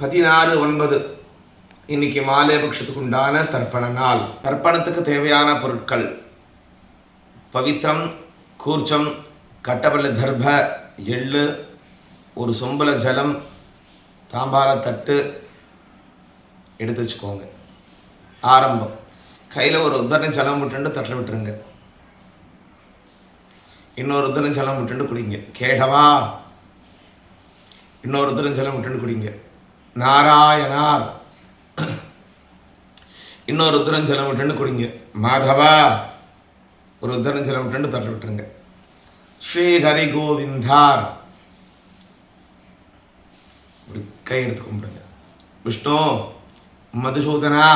பதினாறு ஒன்பது. இன்னைக்கு மாலை பட்சத்துக்கு உண்டான தர்ப்பண நாள் தர்ப்பணத்துக்கு தேவையான பொருட்கள். பவித்ரம் கூர்ச்சம் கட்டபல்ல தர்ப எள்ளு ஒரு சொம்பல ஜலம் தாம்பால தட்டு எடுத்து வச்சுக்கோங்க. ஆரம்பம். கையில் ஒரு உத்தரண ஜலம் விட்டுண்டு தட்டில் விட்டுருங்க. இன்னொரு உத்தரண ஜலம் விட்டுண்டு குடிங்க. கேடவா இன்னொரு உத்தரண ஜலம் விட்டுண்டு குடிங்க. நாராயணார். இன்னொரு உத்தரம் ஜலம் விட்டுண்டு குடிங்க. மாதவா ஒரு உத்தரம் ஜலம் விட்டுண்டு தட்டு விட்டுருங்க. ஸ்ரீ ஹரி கோவிந்தார் இப்படி கை எடுத்து கும்பிடுங்க. விஷ்ணு மதுசூதனா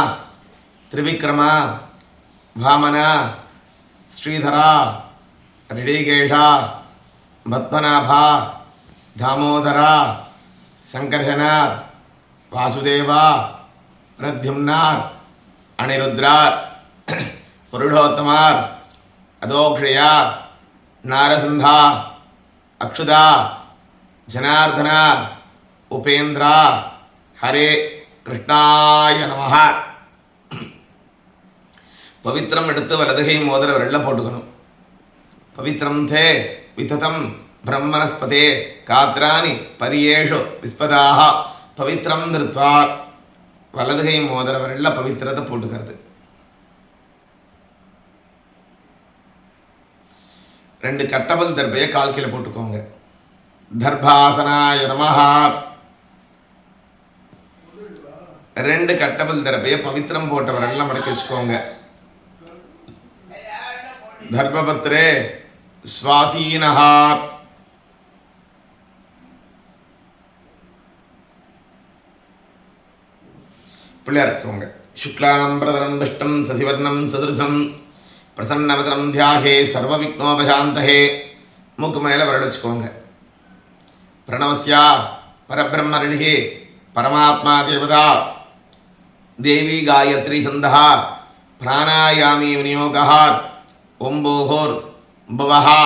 திரிவிக்ரமா வாமனா ஸ்ரீதரா ரிடிகேஷா பத்மநாபா தாமோதரா சங்கர்ஷனா வாசுதேவா பிரத்யும்னார் அனிருத்ரார் புருஷோத்தமார் அதோக்ஷயா நாரசிந்தா அக்ஷுதா ஜனார்தனா உபேந்திரா ஹரே கிருஷ்ணாய நமஹ பவித்திரம் எடுத்து வலதுகை மோதிர வெள்ள போட்டுக்கணும் பவித்திரம் தே விததம் பிரம்மணஸ்பதே காத்ராணி பரியேஷு விஸ்பதாக பவித்திரம் திருத்வா வலதுகை மோதிர பவித்திரத்தை போட்டுக்கிறது. ரெண்டு கட்டபல் தர்பையை கால் கீழே போட்டுக்கோங்க. தர்பாசனாய நமஹா. ரெண்டு கட்டபல் தர்பையை பவித்திரம் போட்டவரெல்லாம் மடக்கி வச்சுக்கோங்க. தர்பபத்ரே சுவாசீனஹார் பிள்ளையார் இருக்கவங்க சுக்லாம்பிரதனம் பிரதனம் சசிவர்ணம் சதுர்சம் பிரசன்னவதனம் தியாகே சர்வ விக்னோபசாந்தகே மூக்கு மேலே வரடிச்சுக்கோங்க பிரணவசியா பரபிரம்மரிணிகே பரமாத்மா தேவதா. தேவி காயத்ரி சந்தகா பிராணாயாமி விநியோகா ஓம்போகோர் புவஹா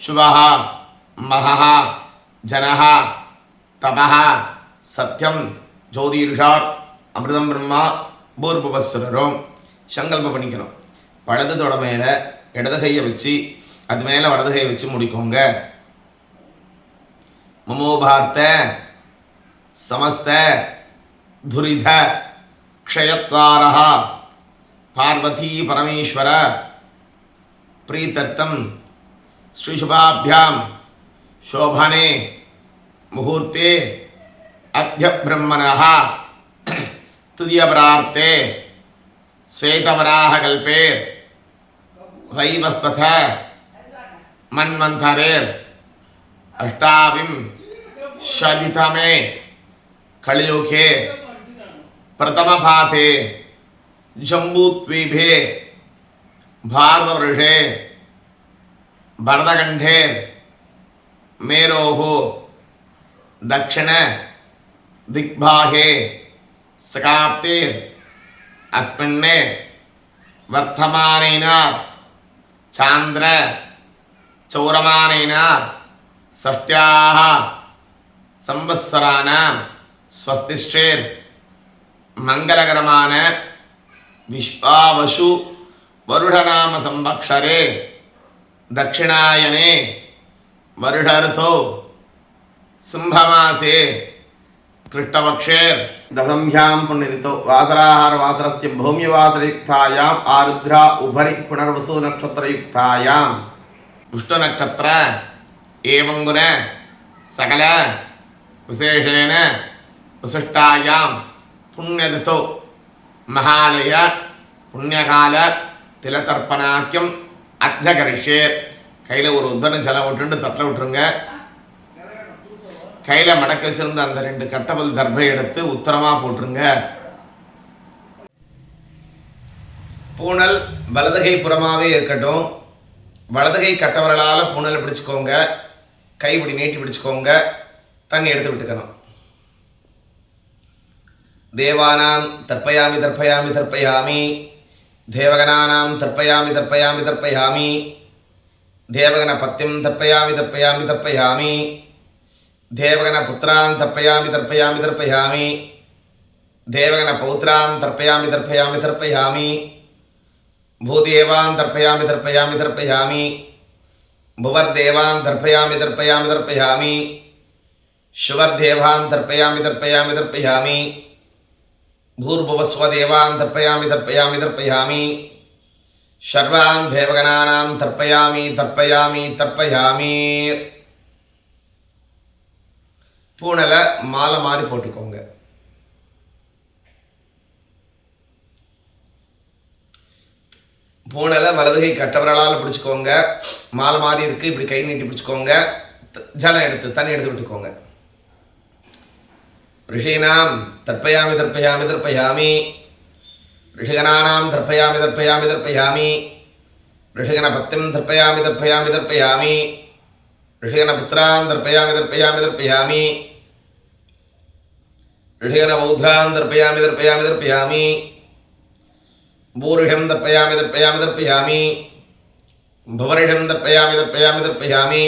சுவஹா மகஹா ஜனஹா தபஹா சத்யம் ஜோதிர்ஷாத். அமிர்தம் பிரம்மா பூர்பவஸ்வரரும் சங்கல்பம் பண்ணிக்கணும் வலது தொட மேலே இடது கையை வச்சு அது மேலே வலது கையை வச்சு முடிக்கோங்க மமோபார்த்த சமஸ்த துரித க்ஷயத்வாரः பார்வதி பரமேஸ்வர प्रीतर्थम श्रीशुभाभ्याम शोभने मुहूर्ते अद्य ब्रह्मणः तुदीयपरार्थे श्वेतवराहकल्पे वैवस्वथ मन्वन्थरेर् अष्टाविंशतितमे कलियुगे प्रथमपाते जम्बूद्वीपे भारतवर्षे भरतकण्ठे मेरोः दक्षिण दिग्भागे सकाप्ते अस्मिन् वर्तमानेन चान्द्र चौरमानेन षष्ट्याः संवत्सराणां स्वस्तिश्चेर् मङ्गलकरमान विश्वावसु वरुढनाम संवत्सरे दक्षिणायने वरुढऋतौ கிருஷ்ணபக்ஷேர் தசம்யாம் புண்ணிதித்தோ வாசராஹார வாசரஸ்ய பௌமியவாசரயுக்தாயாம் ஆருத்ரா உபரி புனர்வசு நட்சத்திரயுக்தாயாம் துஷ்ட நட்சத்திர ஏவங்குன சகல விசேஷேன விசிஷ்டாயாம் புண்ணியதித்தோ மகாலய புண்ணியகால திலதர்ப்பணாக்கியம் அர்த்தகரிஷேர் கையில் ஒரு உத்தன செலவு விட்டுண்டு தட்டில் விட்டுருங்க கையில் மடக்க சிறந்த அந்த ரெண்டு கட்டபல் தர்பை எடுத்து உத்தரமாக போட்டுருங்க. பூனல் வலதுகை புறமாகவே இருக்கட்டும். வலதுகை கட்டவரலால் பூனலை பிடிச்சிக்கோங்க. கை இப்படி நீட்டி பிடிச்சிக்கோங்க. தண்ணி எடுத்து விட்டுக்கணும். தேவானாம் தர்ப்பயாமி தர்ப்பயாமி தர்ப்பயாமி. தேவகனானாம் தர்ப்பயாமி தர்ப்பயாமி தர்ப்பயாமி. தேவகன பத்தியம் தர்ப்பயாமி தர்ப்பயாமி தர்ப்பயாமி. தேவகன புத்திரான் தர்ப்பயாமி தர்ப்பயாமி தர்ப்பயாமி தேவகன பௌத்ரான் தர்ப்பயாமி தர்ப்பயாமி தர்ப்பயாமி भूदेवान् तर्पयामि तर्पयामि तर्पयामि भुवर्देवान् तर्पयामि तर्पयामि तर्पयामि शुवर्देवान् तर्पयामि तर्पयामि तर्पयामि भूर्भुवस्वदेवान् तर्पयामि तर्पयामि तर्पयामि सर्वान् देवगणानां तर्पयामि तर्पयामि तर्पयामि பூனலை மாலை மாதிரி போட்டுக்கோங்க. பூனலை வலதுகை கட்டவரலால் பிடிச்சிக்கோங்க. மாலை மாதிரி இருக்குது இப்படி கை நீட்டி பிடிச்சிக்கோங்க. ஜலம் எடுத்து தண்ணி எடுத்து விட்டுக்கோங்க. ரிஷீனாம் தற்பயாமி தற்பயாமி தற்பயாமி. ரிஷகனானாம் தற்பயாமி தற்பயாமி தற்பயாமி. ரிஷிகன பத்திம் தற்பயாமி தற்பயாமி தற்பயாமி. ரிஷிகன புத்திராம் தற்பயாமி தற்பயாமி தற்பயாமி. ரிஷகரமௌத்ரான் தர்ப்பயாமி தர்ப்பயாமி தர்ப்பயாமி பூரிஷம் தர்ப்பயாமி தர்ப்பயாமி தர்ப்பயாமி புவரிஷம் தர்ப்பயாமி தர்ப்பயாமி தர்ப்பயாமி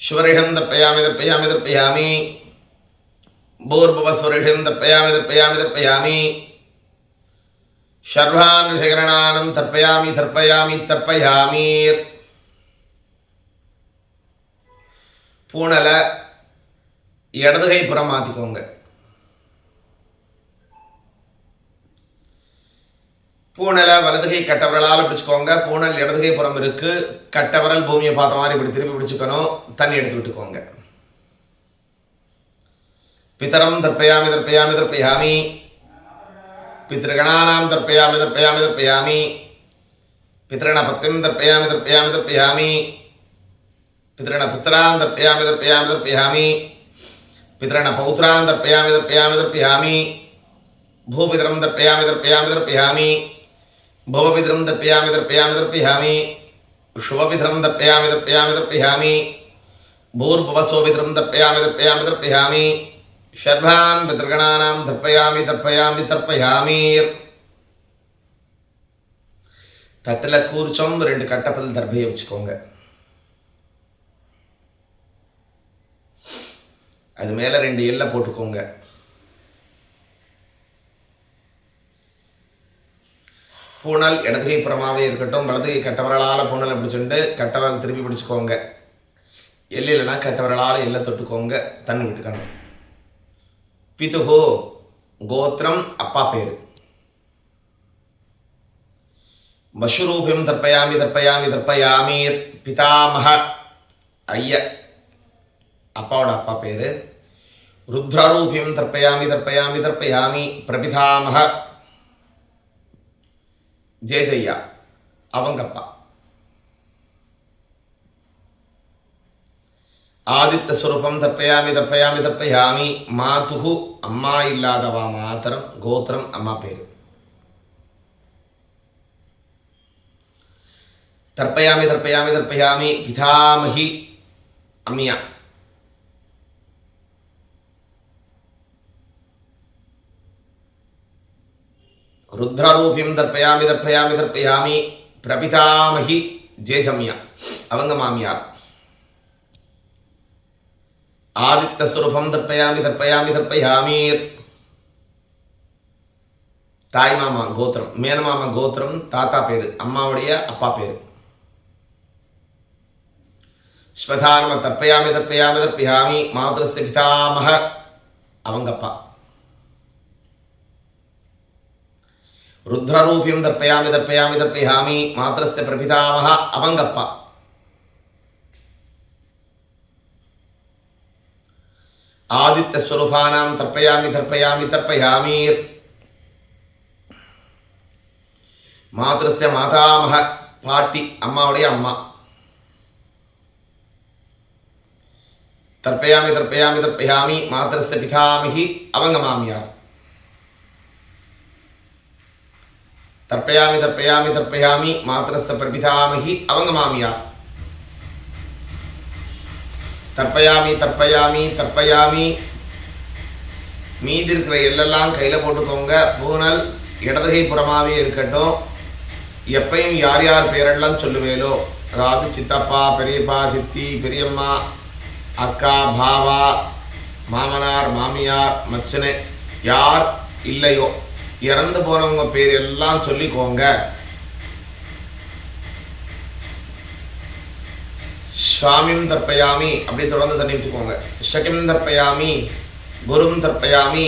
ஸ்வரிஷம் தர்ப்பயாமி தர்ப்பயாமி தர்ப்பயாமி பூர்பவஸ்வரிஷம் தர்ப்பயாமி தர்ப்பயாமி தர்ப்பயாமி சர்வான் ரிஷகரணானம் தர்ப்பயாமி தர்ப்பயாமி தர்ப்பயாமீர் பூணலை இடது கை புறம் மாற்றிக்கோங்க பூனலை வலதுகை கட்டவரலால் பிடிச்சிக்கோங்க. பூனல் இடதுகை புறம் இருக்கு. கட்டவரல் பூமியை பார்த்த மாதிரி இப்படி திருப்பி பிடிச்சிக்கணும். தண்ணி எடுத்து விட்டுக்கோங்க. பித்தரம் தர்ப்பயாமி தர்ப்பயாமி தர்ப்பயாமி. பித்திருகணானாம் தர்ப்பயாமி தர்ப்பயாமி தர்ப்பயாமி. பித்திருணபத்திம் தர்ப்பயாமி தர்ப்பயாமி தர்ப்பயாமி. பித்திருணபுத்திராம் தர்ப்பயாமி தர்ப்பயாமி தர்ப்பயாமி. பிதரண பௌத்திரான் தர்ப்பயாமி தர்ப்பயாமி தர்ப்பயாமி பூபிதரம் தர்ப்பயாமி தர்ப்பயாமி தர்ப்பயாமி பவபிதரம் தர்ப்பயாமி தர்ப்பயாமி தர்ப்பயாமி ஷுவபிதரம் தர்ப்பயாமி தர்ப்பயாமி தர்ப்பயாமி பூர்பவசோபிதரம் தர்ப்பயாமி தர்ப்பயாமி தர்ப்பயாமி ஷர்பான் பிதர்கணானாம் தர்ப்பயாமி தர்ப்பயாமி தர்ப்பயாமீர் தட்டில் கூர்ச்சம் ரெண்டு கட்டப்பல் தர்பையை வச்சுக்கோங்க. அது மேலே ரெண்டு எல்லை போட்டுக்கோங்க. பூனல் இடதுகை புறமாகவே இருக்கட்டும் வலதுகை கட்டவரலால் பூனலை பிடிச்சுண்டு கட்டவரல் திருப்பி பிடிச்சுக்கோங்க. எல்லையிலனா கட்டவரலால் எல்லை தொட்டுக்கோங்க. தண்ணி விட்டுக்கணும் பிதுகோ கோத்திரம் அப்பா பேர். பசுரூபியம் தர்ப்பயாமி தர்ப்பயாமி தர்ப்பயாமி பிதாமக ஐய. அப்பாவோட அப்பா பேர். ருத்ரரூபியம் தர்ப்பயாமி தர்ப்பயாமி தர்ப்பயாமி பிரபிதாமக ஜெயஜய்யா அவங்க அப்பா ஆதித்த ஸ்வரூபம் தர்ப்பயாமி தர்ப்பயாமி தர்ப்பயாமி மாதுகு அம்மா இல்லாதவா மாத்திரம் கோத்திரம் அம்மா பேர். தர்ப்பயாமி தர்ப்பயாமி தர்ப்பயாமி பிதாமகி அம்மியா. ருத்ரரூபியம் தர்ப்பயாமி தர்ப்பயாமி தர்ப்பயாமி. பிரபிதாமகி ஜேஜம்யா. அவங்க மாமியார். ஆதித்த சுரூபம் தர்ப்பயாமி தர்ப்பயாமி தர்ப்பயாமி தாய் மாமா கோத்திரம் மேனமாமா கோத்திரம் தாத்தா பேர் அம்மாவுடைய அப்பா பேர். ஸ்வதானம தர்ப்பயாமி தர்ப்பயாமி தர்ப்பயாமி மாதரஸ்ய பிதாமக அவங்க அப்பா ருத்ரரூபியம் தர்ப்பயாமி தர்ப்பயாமி தர்ப்பயாமி மாத்திரஸ்ய பிரபிதாமக அவங்கப்பா ஆதித்யஸ்வரூபானாம் தர்ப்பயாமி தர்ப்பயாமி தர்ப்பயாமி மாத்திரஸ்ய மாதாமக பாட்டி அம்மாவுடைய அம்மா தர்ப்பயாமி தர்ப்பயாமி தர்ப்பயாமி மாத்திரஸ்ய பிதாமிகி தற்பயாமி தற்பயாமி தர்ப்பயாமி தர்ப்பயாமி தர்ப்பயாமி பிரபிதாமகி அவங்க மாமியார் தர்ப்பயாமி தர்ப்பயாமி தர்ப்பயாமி. மீதி இருக்கிற எல்லெல்லாம் கையில் போட்டுக்கோங்க. பூனல் இடதுகை புறமாவே இருக்கட்டும். எப்பையும் யார் யார் பேரெல்லாம் சொல்லுவேலோ? அதாவது சித்தப்பா பெரியப்பா சித்தி பெரியம்மா அக்கா பாவா மாமனார் மாமியார் மச்சனை யார் இல்லையோ? இறந்து போனவங்க பேர் எல்லாம் சொல்லிக்கோங்க. ஸ்வாமிம் தர்ப்பயாமி அப்படி தொடர்ந்து தண்ணி ஊற்றிக்கோங்க ஷகிம் தர்ப்பயாமி குரும் தர்ப்பயாமி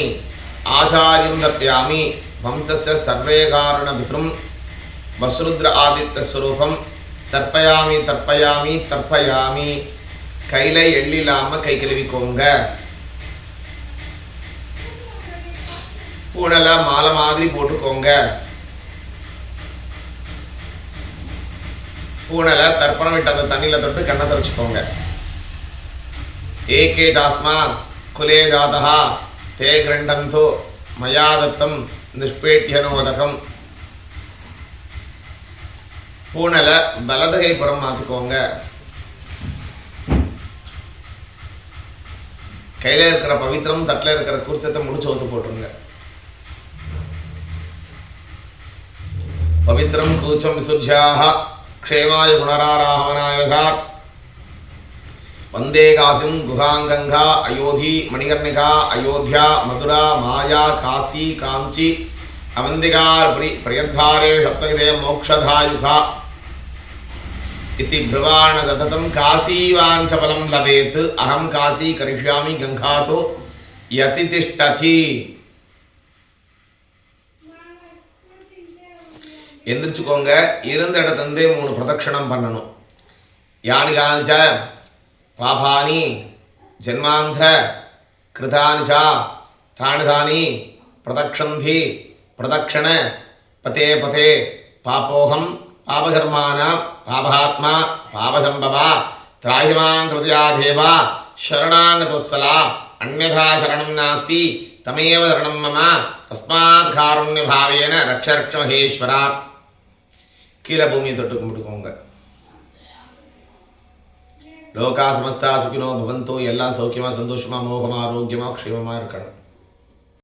ஆச்சாரியம் தர்ப்பயாமி வம்சஸ்ய சர்வே காரண பித்ரும் வசுருத்ர ஆதித்த ஸ்வரூபம் தர்ப்பயாமி தர்ப்பயாமி தர்ப்பயாமி கையில எள்ளில்லாமல் கை கழுவிக்கோங்க. கூடலாம் மாலை மாதிரி போட்டுக்கோங்க. பூனலை தர்ப்பணம் விட்டு அந்த தண்ணியில் தொட்டு கண்ணை தரைச்சிக்கோங்க ஏகே தாஸ்மா குலே ஜாதா தே கிரண்டந்தோ மயாதத்தம் நிஷ்பேட்டியனோதகம் பூனலை வலதுகை புறம் மாற்றிக்கோங்க கையில் இருக்கிற பவித்திரம் தட்டில் இருக்கிற குறிச்சத்தை முடிச்சு ஊத்து போட்டுருங்க. பவித்திரம் கூச்சம் விசுர்ஜாக க்ஷேமாய புனராராகவனாயுதா வந்தே காசிம் குகாங்கங்கா அயோத்தி மணிகர்ணிகா அயோத்தியா மதுரா மாயா காசி காஞ்சி அவந்திகார் பிரி பிரியத்தாரே சப்தகிதே மோக்ஷதாயுகா इति ब्रुवाणदततं काशीवाञ्छफलं लभेत् अहं काशी करिष्यामि गङ्गातो यति எந்திரிச்சுக்கோங்க. இருந்த இடத்துலேருந்தே மூணு பிரதட்சணம் பண்ணணும். யானி காணிச்ச பாபானி ஜென்மாந்திர கிருதானி ச பிரதக்ஷந்தி பிரதக்ஷண பதே பதே பாப்போகம் பாபகர்மானா பாபகாத்மா பாபசம்பவா திராகிமான் கிருதியா தேவா சரணாங்கதவத்சலா அந்யதா சரணம் நாஸ்தி தமேவ சரணம் மம தஸ்மாத் காருண்யபாவேன ரக்ஷ ரக்ஷ மகேஸ்வரா கீழே பூமியை தொட்டு கும்பிட்டுக்கோங்க. லோகா சமஸ்தா சுகினோ பவந்தோ எல்லாம் சௌக்கியமா சந்தோஷமா மோகமா ஆரோக்கியமா க்ஷேமமா இருக்கணும்.